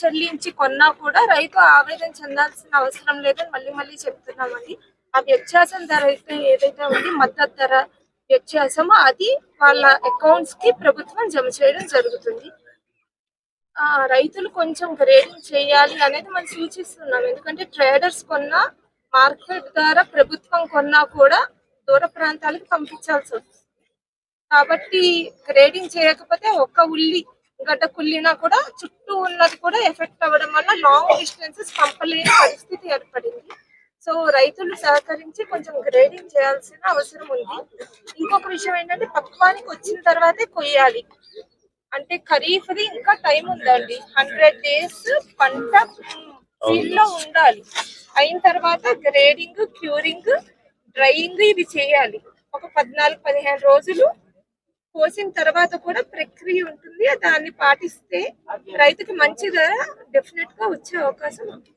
చెల్లించి కొన్నా కూడా రైతు ఆవేదన చెందాల్సిన అవసరం లేదని మళ్ళీ మళ్ళీ చెప్తున్నామండి. ఆ వ్యత్యాసం ధర అయితే ఏదైతే ఉంది మద్దతు ధర వ్యత్యాసమో అది వాళ్ళ అకౌంట్స్కి ప్రభుత్వం జమ చేయడం జరుగుతుంది. ఆ రైతులు కొంచెం గ్రేడింగ్ చేయాలి అనేది మనం సూచిస్తున్నాం. ఎందుకంటే ట్రేడర్స్ కొన్నా మార్కెట్ ద్వారా ప్రభుత్వం కొన్నా కూడా దూర ప్రాంతాలకు పంపించాల్సి వస్తుంది. కాబట్టి గ్రేడింగ్ చేయకపోతే ఒక్క ఉల్లి గడ్డ కుళ్ళినా కూడా చుట్టూ ఉన్నది కూడా ఎఫెక్ట్ అవ్వడం వల్ల లాంగ్ డిస్టెన్సెస్ పంపలేని పరిస్థితి ఏర్పడింది. సో రైతులు సహకరించి కొంచెం గ్రేడింగ్ చేయాల్సిన అవసరం ఉంది. ఇంకొక విషయం ఏంటంటే పక్వానికి వచ్చిన తర్వాతే కొయ్యాలి. అంటే ఖరీఫ్ ది ఇంకా టైం ఉందండి. హండ్రెడ్ డేస్ పంట ఫీల్డ్లో ఉండాలి. అయిన తర్వాత గ్రేడింగ్ క్యూరింగ్ డ్రైయింగ్ ఇది చేయాలి. ఒక పద్నాలుగు పదిహేను రోజులు కోసిన తర్వాత కూడా ప్రక్రియ ఉంటుంది. దాన్ని పాటిస్తే రైతుకి మంచి ధర డెఫినెట్గా వచ్చే అవకాశం ఉంది